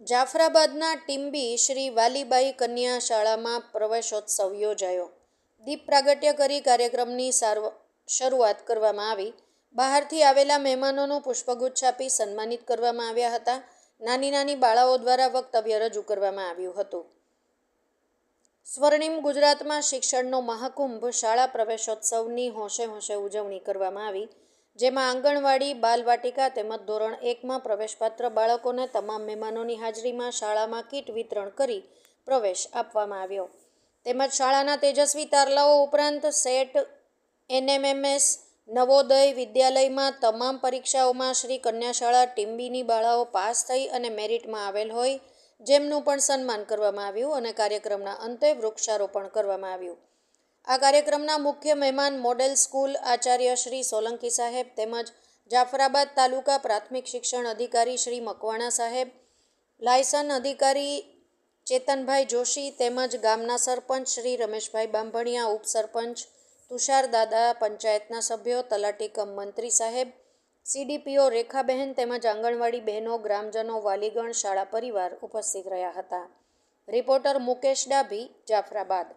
જાફરાબાદના ટીમ્બી શ્રી વાલીબાઈ કન્યા શાળામાં પ્રવેશોત્સવ યોજાયો. દીપ પ્રાગટ્ય કરી કાર્યક્રમની શરૂઆત કરવામાં આવી. બહારથી આવેલા મહેમાનોનું પુષ્પગુચ્છ આપી સન્માનિત કરવામાં આવ્યા હતા. નાની નાની બાળાઓ દ્વારા વક્તવ્ય રજૂ કરવામાં આવ્યું હતું. સ્વર્ણિમ ગુજરાતમાં શિક્ષણનો મહાકુંભ શાળા પ્રવેશોત્સવની હોંશે હોંશે ઉજવણી કરવામાં આવી. જેમાં આંગણવાડી, બાલવાટિકા તેમજ ધોરણ એકમાં પ્રવેશપાત્ર બાળકોને તમામ મહેમાનોની હાજરીમાં શાળામાં કીટ વિતરણ કરી પ્રવેશ આપવામાં આવ્યો. તેમજ શાળાના તેજસ્વી તારલાઓ ઉપરાંત સેટ, એનએમએમએસ, નવોદય વિદ્યાલયમાં તમામ પરીક્ષાઓમાં શ્રી કન્યા શાળા ટીમ્બીની બાળાઓ પાસ થઈ અને મેરિટમાં આવેલ હોય, જેમનું પણ સન્માન કરવામાં આવ્યું અને કાર્યક્રમના અંતે વૃક્ષારોપણ કરવામાં આવ્યું. આ કાર્યક્રમના મુખ્ય મહેમાન મોડેલ સ્કૂલ આચાર્ય શ્રી સોલંકી સાહેબ તેમજ જાફરાબાદ તાલુકા પ્રાથમિક શિક્ષણ અધિકારી શ્રી મકવાણા સાહેબ લાયસન અધિકારી ચેતનભાઈ જોશી તેમજ ગામના સરપંચ શ્રી રમેશભાઈ બાંભણિયા, ઉપસરપંચ તુષાર દાદા, પંચાયતના સભ્યો, તલાટી કમ મંત્રી સાહેબ, સીડીપીઓ રેખાબહેન તેમજ આંગણવાડી બહેનો, ગ્રામજનો, વાલીગણ, શાળા પરિવાર ઉપસ્થિત રહ્યા હતા. રિપોર્ટર મુકેશ ડાભી, જાફરાબાદ.